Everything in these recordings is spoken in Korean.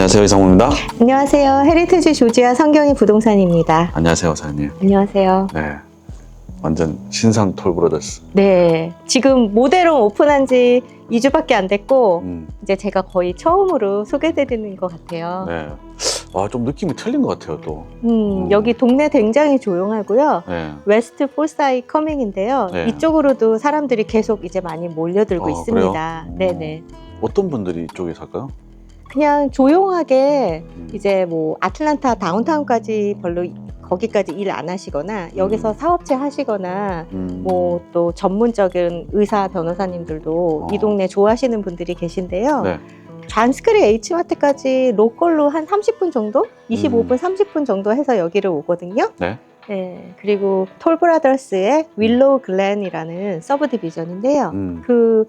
안녕하세요 이상무입니다. 안녕하세요. 헤리티지 조지아 성경이 부동산입니다. 안녕하세요 사장님. 안녕하세요. 네, 완전 신상 톨브로더스. 네. 지금 모델로 오픈한 지 2주밖에 안 됐고, 음, 이제 제가 거의 처음으로 소개드리는 것 같아요. 네. 와좀 느낌이 틀린 것 같아요 또. 음, 음. 여기 동네 굉장히 조용하고요. 네. 웨스트 폴사이 커밍인데요. 네. 이쪽으로도 사람들이 계속 이제 많이 몰려들고 어, 있습니다. 네네. 어떤 분들이 이쪽에 살까요? 그냥 조용하게 음. 이제 뭐 아틀란타 다운타운까지 별로 거기까지 일 안 하시거나 여기서 음. 사업체 하시거나 음, 뭐 또 전문적인 의사 변호사님들도 어. 이 동네 좋아하시는 분들이 계신데요. 네. 잔스크리 H마트까지 로컬로 한 30분 정도, 25분, 30분 정도 해서 여기를 오거든요. 네. 네, 그리고 톨브라더스의 윌로우 글렌이라는 서브 디비전인데요. 음, 그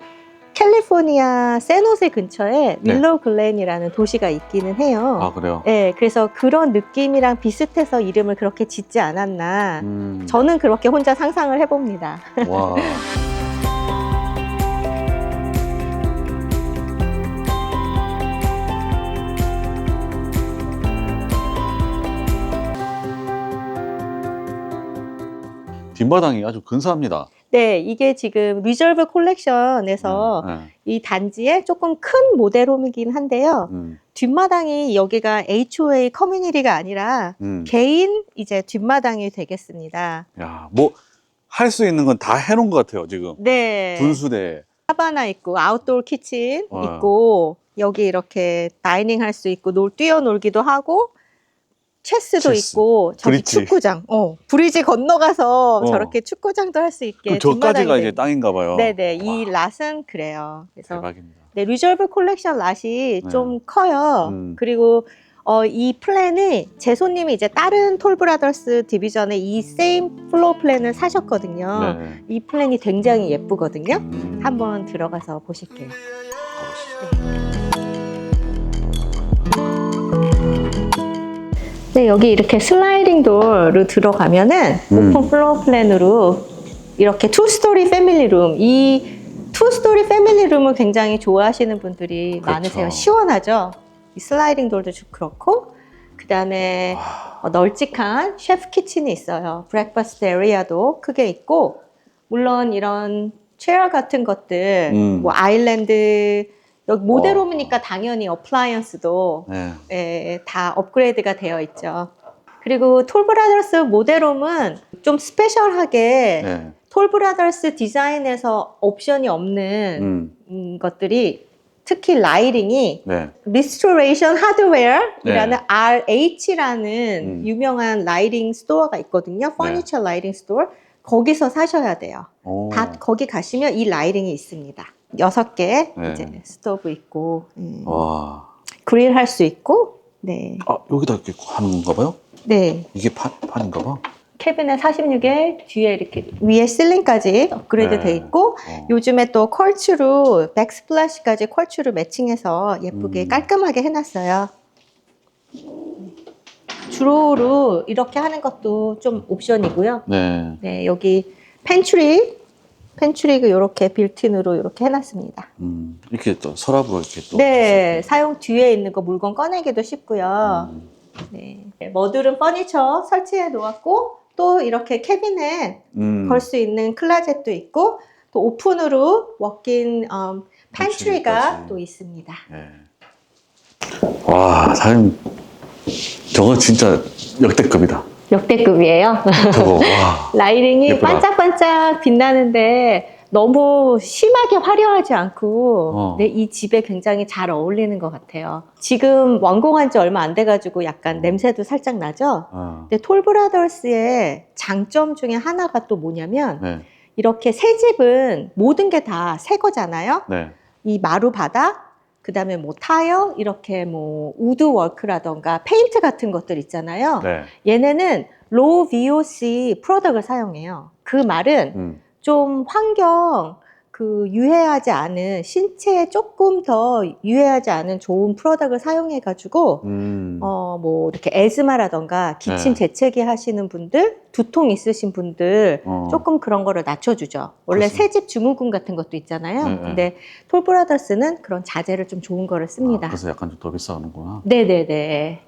캘리포니아 세노세 근처에 네. 윌로우 글렌이라는 도시가 있기는 해요. 아 그래요. 네, 그래서 그런 느낌이랑 비슷해서 이름을 그렇게 짓지 않았나. 음, 저는 그렇게 혼자 상상을 해봅니다. 와. 뒷마당이 아주 근사합니다. 네, 이게 지금 리저브 콜렉션에서 네, 네. 이 단지의 조금 큰 모델홈이긴 한데요. 음, 뒷마당이 여기가 HOA 커뮤니티가 아니라 음. 개인 이제 뒷마당이 되겠습니다. 야, 뭐 할 수 있는 건 다 해놓은 것 같아요 지금. 네. 분수대. 하바나 있고 아웃도어 키친 어. 있고 여기 이렇게 다이닝 할 수 있고 놀 뛰어놀기도 하고 체스도 체스. 있고 저기 브릿지. 축구장 어 브리지 건너가서 어. 저렇게 축구장도 할 수 있게 그럼 저까지가 이제 돼- 땅인가 봐요. 네네 이 와, 랏은 그래요 그래서 대박입니다. 네 리저브 콜렉션 랏이 네. 좀 커요 음. 그리고 어, 이 플랜이 제 손님이 이제 다른 톨브라더스 디비전의 이 세임 플로어 플랜을 사셨거든요 네. 이 플랜이 굉장히 예쁘거든요 음, 한번 들어가서 보실게요 네, 여기 이렇게 슬라이딩 도어로 들어가면은 음. 오픈 플로어 플랜으로 이렇게 투 스토리 패밀리 룸, 이 투 스토리 패밀리 룸을 굉장히 좋아하시는 분들이 그렇죠. 많으세요. 시원하죠? 이 슬라이딩 좀 그렇고, 그 다음에 와, 어, 널찍한 셰프 키친이 있어요. 브렉퍼스트 에리아도 크게 있고, 물론 이런 체어 같은 것들, 음. 뭐 아일랜드, 여기 와. 모델홈이니까 당연히 어플라이언스도 네. 예, 다 업그레이드가 되어 있죠. 그리고 톨브라더스 모델홈은 좀 스페셜하게 네. 톨브라더스 디자인에서 옵션이 없는 음, 음, 것들이 특히 라이팅이 네. 리스토레이션 하드웨어이라는 네. RH라는 음. 유명한 라이팅 스토어가 있거든요. 퍼니처 라이팅 스토어. 거기서 사셔야 돼요. 오. 다 거기 가시면 이 라이팅이 있습니다. 여섯 개 네. 이제 스토브 있고 음, 와. 그릴 할 수 있고 네. 아, 여기다 이렇게 하는 건가 봐요? 네. 이게 판, 판인가 봐? 캐비넷 46에 뒤에 이렇게 위에 실링까지 업그레이드 네. 돼 있고 어. 요즘에 또 컬츠로 백스플래시까지 컬츠로 매칭해서 예쁘게 음. 깔끔하게 해놨어요. 주로로 이렇게 하는 것도 좀 옵션이고요. 네. 네, 여기 펜츄리, 펜츄리가 이렇게 빌트인으로 이렇게 해놨습니다. 음, 이렇게 또 서랍으로 이렇게 또. 네, 사용 뒤에 있는 거 물건 꺼내기도 쉽고요. 음, 네, 머드룸 퍼니처 설치해 놓았고 또 이렇게 캐비넷 음. 걸 수 있는 클라젯도 있고 또 오픈으로 워킹 음, 팬트리가 팬트리까지. 또 있습니다. 네. 와, 사장님. 저거 진짜 역대급이다. 역대급이에요. 저거, 와. 라이팅이 예쁘다. 반짝반짝 빛나는데 너무 심하게 화려하지 않고 어. 네, 이 집에 굉장히 잘 어울리는 것 같아요. 지금 완공한 지 얼마 안 돼가지고 약간 어. 냄새도 살짝 나죠? 아, 근데 톨브라더스의 장점 중에 하나가 또 뭐냐면 네. 이렇게 새 집은 모든 게 다 새 거잖아요. 네. 이 마루 바닥, 그 다음에 뭐 타일, 이렇게 뭐 우드 워크라던가 페인트 같은 것들 있잖아요. 네. 얘네는 로우 VOC 프로덕을 사용해요. 그 말은 음. 좀 환경 그 유해하지 않은 신체에 조금 더 유해하지 않은 좋은 프로덕트를 사용해 가지고 음. 어뭐 이렇게 에즈마라던가 기침 네. 재채기 하시는 분들, 두통 있으신 분들 어. 조금 그런 거를 낮춰주죠. 원래 그렇습니다. 새집 증후군 같은 것도 있잖아요. 네, 네. 근데 톨브라더스는 그런 자재를 좀 좋은 거를 아, 씁니다. 그래서 약간 좀 더 비싸는구나. 네네네.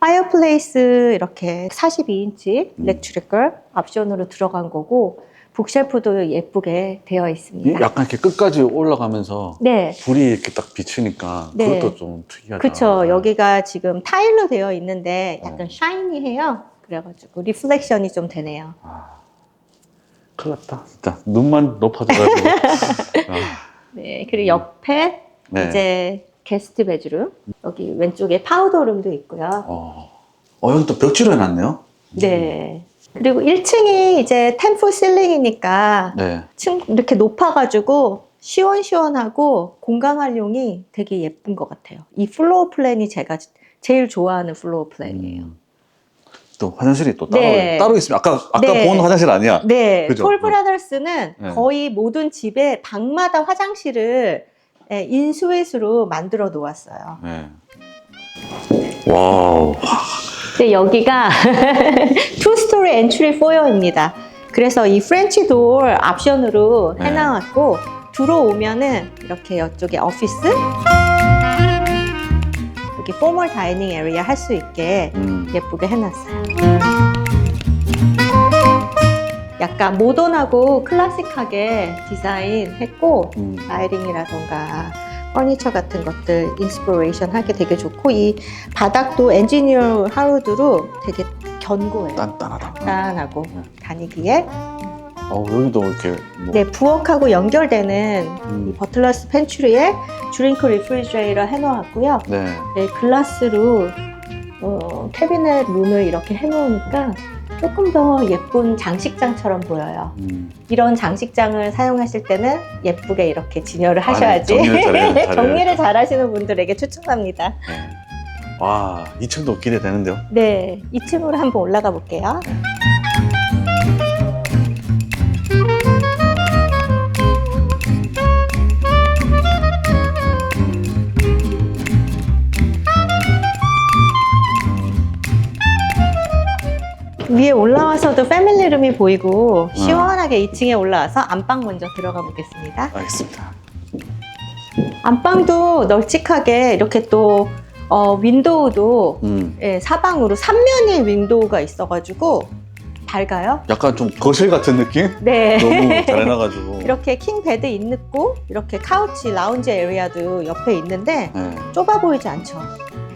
파이어플레이스 이렇게 42인치 음. 일렉트리컬 옵션으로 들어간 거고 북쉘프도 예쁘게 되어 이 있습니다. 약간 이렇게 끝까지 올라가면서 네. 불이 이렇게 딱 비치니까 네. 그것도 좀 특이하다. 그쵸. 여기가 지금 타일로 되어 있는데 약간 어. 샤이니해요. 그래가지고 리플렉션이 좀 되네요. 아, 큰일 났다. 진짜 눈만 높아져가지고. 아, 네. 그리고 옆에 네. 이제 게스트 베드룸. 여기 왼쪽에 파우더룸도 있고요. 어, 어 여기 또 벽지로 해놨네요. 네. 그리고 1층이 이제 템프 실링이니까 네. 층 이렇게 높아가지고 시원시원하고 공간 활용이 되게 예쁜 것 같아요. 이 플로어 플랜이 제가 제일 좋아하는 플로어 플랜이에요. 음. 또 화장실이 또 따로 네. 따로 있으면 아까 아까 네. 본 화장실 아니야? 네, 그죠? 톨 브라더스는 네. 거의 모든 집에 방마다 화장실을 예, 인스웨이스로 만들어 놓았어요. 네. 와우. 근데 여기가 투 스토리 엔트리 포여입니다. 그래서 이 프렌치 도어 옵션으로 네. 해놔왔고 들어오면은 이렇게 이쪽에 오피스 여기 포멀 다이닝 에리아 할 수 있게 음. 예쁘게 해놨어요. 약간 모던하고 클래식하게 디자인했고 음. 라이팅이라던가 퍼니처 같은 것들 인스피레이션 하게 되게 좋고 이 바닥도 엔지니어 하우드로 되게 견고해요. 단단하다. 단단하고 네. 다니기에 어 여기도 이렇게 뭐, 네 부엌하고 연결되는 이 음. 버틀러스 펜츄리에 드링크 리프리저레이터 해놓았고요. 네. 네, 글라스로 어, 캐비넷 문을 이렇게 해놓으니까 조금 더 예쁜 장식장처럼 보여요. 음. 이런 장식장을 사용하실 때는 예쁘게 이렇게 진열을 아, 하셔야지. 정리를 잘해야- 잘해야 정리를 잘 하시는 분들에게 추천합니다. 네. 와 2층도 기대되는데요. 네, 2층으로 한번 올라가 볼게요. 위에 올라와서도 패밀리룸이 보이고 시원하게 2층에 올라와서 안방 먼저 들어가 보겠습니다. 알겠습니다. 안방도 널찍하게 이렇게 또 어, 윈도우도 음. 예, 사방으로 삼면이 윈도우가 있어가지고 밝아요. 약간 좀 거실 같은 느낌? 네. 너무 잘 해놔가지고. 이렇게 킹 베드 있고 이렇게 카우치 라운지 에리아도 옆에 있는데 네. 좁아 보이지 않죠.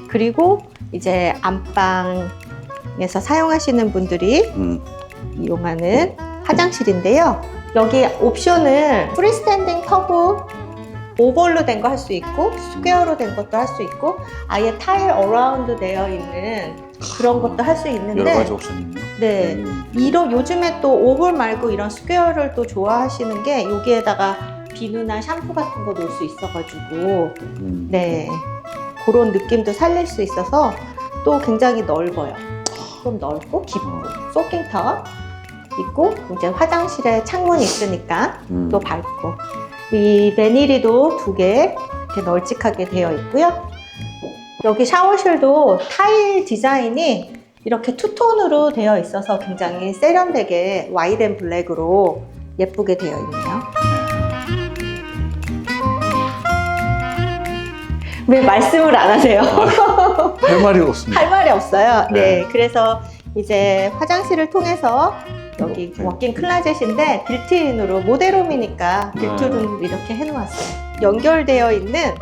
그리고 이제 안방 에서 사용하시는 분들이 음. 이용하는 화장실인데요. 여기 옵션을 프리스탠딩 터브 오벌로 된 거 할 수 있고 스퀘어로 된 것도 할 수 있고 아예 타일 어라운드 되어 있는 그런 것도 할 수 있는데 여러 가지 옵션이 있네요. 네. 음. 이런 요즘에 또 오벌 말고 이런 스퀘어를 또 좋아하시는 게 여기에다가 비누나 샴푸 같은 거 놓을 수 있어가지고 음. 네 그런 느낌도 살릴 수 있어서 또 굉장히 넓어요. 좀 넓고 깊고 소킹터 있고 이제 화장실에 창문이 있으니까 음. 또 밝고 이 베니리도 두 개 이렇게 널찍하게 되어 있고요. 여기 샤워실도 타일 디자인이 이렇게 투톤으로 되어 있어서 굉장히 세련되게 와이드 앤 블랙으로 예쁘게 되어 있네요. 왜 말씀을 안 하세요? 할 말이 없습니다. 할 말이 없어요. 네. 네. 그래서 이제 화장실을 통해서 여기 네. 워킹 클라젯인데 빌트인으로 모델홈이니까 빌트룸 이렇게 해놓았어요. 연결되어 있는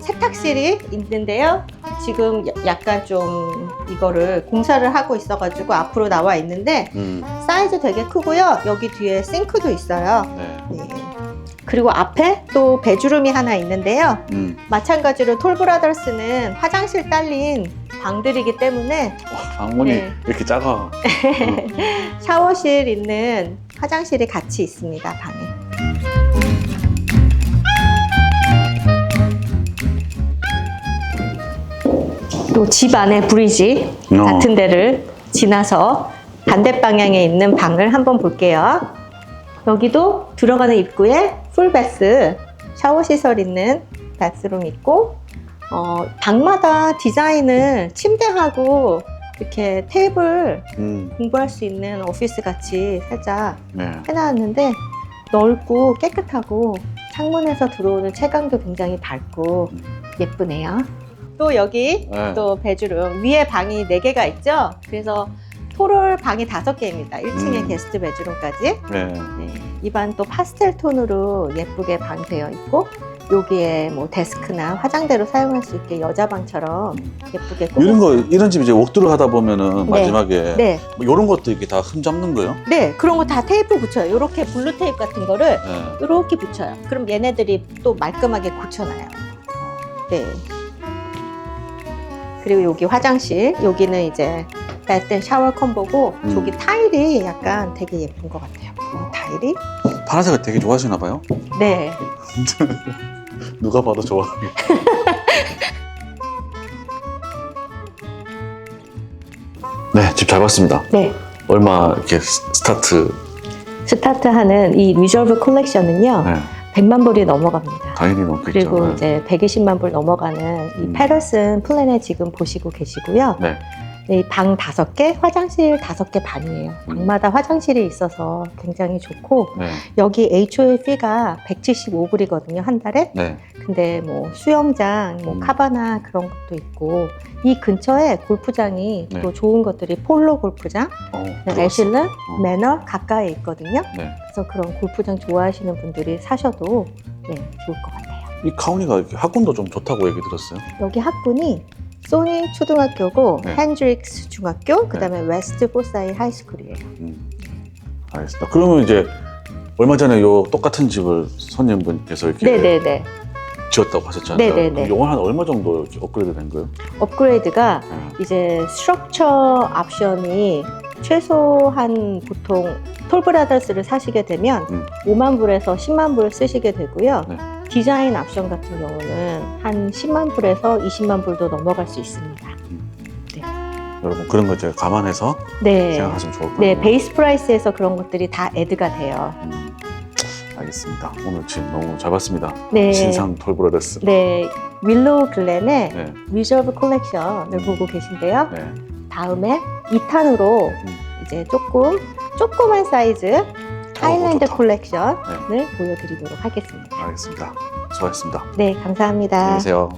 세탁실이 있는데요. 지금 야- 약간 좀 이거를 공사를 하고 있어가지고 앞으로 나와 있는데 음. 사이즈 되게 크고요. 여기 뒤에 싱크도 있어요. 네. 네. 그리고 앞에 또 베드룸이 하나 있는데요. 음. 마찬가지로 톨브라더스는 화장실 딸린 방들이기 때문에 와, 방문이 네. 이렇게 작아. 샤워실 있는 화장실이 같이 있습니다, 방에. 또 집 안에 브리지 어. 같은 데를 지나서 반대 방향에 있는 방을 한번 볼게요. 여기도 들어가는 입구에 풀베스 샤워 시설 있는 바스룸 있고 어, 방마다 디자인을 침대하고 이렇게 테이블 음, 공부할 수 있는 오피스 같이 살짝 네. 해놨는데 넓고 깨끗하고 창문에서 들어오는 채광도 굉장히 밝고 예쁘네요. 또 여기 네. 또 베드룸 위에 방이 4개가 있죠. 그래서 토롤 방이 5개입니다. 1층에 음. 게스트 베드룸까지. 네. 네, 이반 또 파스텔 톤으로 예쁘게 방 되어 있고 여기에 뭐 데스크나 화장대로 사용할 수 있게 여자 방처럼 예쁘게 이런 거 꾸몄어요. 이런 집 이제 옥두를 하다 보면은 네. 마지막에 네, 뭐 이런 것도 이렇게 다 흠 잡는 거요? 네 그런 거 다 테이프 붙여요. 이렇게 블루 테이프 같은 거를 네. 이렇게 붙여요. 그럼 얘네들이 또 말끔하게 고쳐놔요. 네. 그리고 여기 화장실, 여기는 이제 베트 샤워 컴보고 음. 저기 타일이 약간 되게 예쁜 것 같아요. 이 타일이. 파란색을 되게 좋아하시나 봐요. 네. 누가 봐도 좋아. 네, 집 잘 봤습니다. 네. 얼마 이렇게 스- 스타트? 스타트하는 이 리저브 콜렉션은요, 네, 100만 불이 넘어갑니다. 당연히 넘겠죠. 그리고 네. 이제 120만 불 넘어가는 이 음. 페더슨 플랜에 지금 보시고 계시고요. 네, 이 방 다섯 개, 화장실 다섯 개 반이에요. 음. 방마다 화장실이 있어서 굉장히 좋고 네, 여기 HOA 피가 175불이거든요 한 달에. 네. 근데 뭐 수영장, 뭐 음. 카바나 그런 것도 있고 이 근처에 골프장이 네. 또 좋은 것들이 폴로 골프장, 어, 네, 들어왔어. 애슐른, 어. 매너 가까이에 있거든요. 네. 그래서 그런 골프장 좋아하시는 분들이 사셔도 네, 좋을 것 같아요. 이 카운이가 학군도 좀 좋다고 얘기 들었어요. 여기 학군이 소니 초등학교고 네. 핸드릭스 중학교, 그다음에 웨스트 포사이 하이스쿨이에요. 음, 알겠습니다. 그러면 이제 얼마 전에 요 똑같은 집을 손님분께서 이렇게 네네네. 지었다고 하셨잖아요. 네네네. 그럼 요건 한 얼마 정도 이렇게 업그레이드 된 거예요? 업그레이드가 네. 이제 스트럭처 옵션이 최소한 보통 톨브라더스를 사시게 되면 음. 5만 불에서 10만 불 쓰시게 되고요. 네. 디자인 옵션 같은 경우는 한 10만 불에서 20만 불도 넘어갈 수 있습니다. 여러분 그런 거 이제 감안해서 네. 생각하시면 좋을 것 같아요. 네, 베이스 프라이스에서 그런 것들이 다 애드가 돼요. 음, 알겠습니다. 오늘 집 너무 잘 봤습니다. 네. 신상 톨브라더스. 네, 윌로우 글렌의 네, 리저브 콜렉션을 음. 보고 계신데요. 네. 다음에 2탄으로 음. 이제 조금 조그만 사이즈 하일랜드 좋다. 콜렉션을 보여드리도록 하겠습니다. 알겠습니다. 수고하셨습니다. 네, 감사합니다. 안녕히 계세요.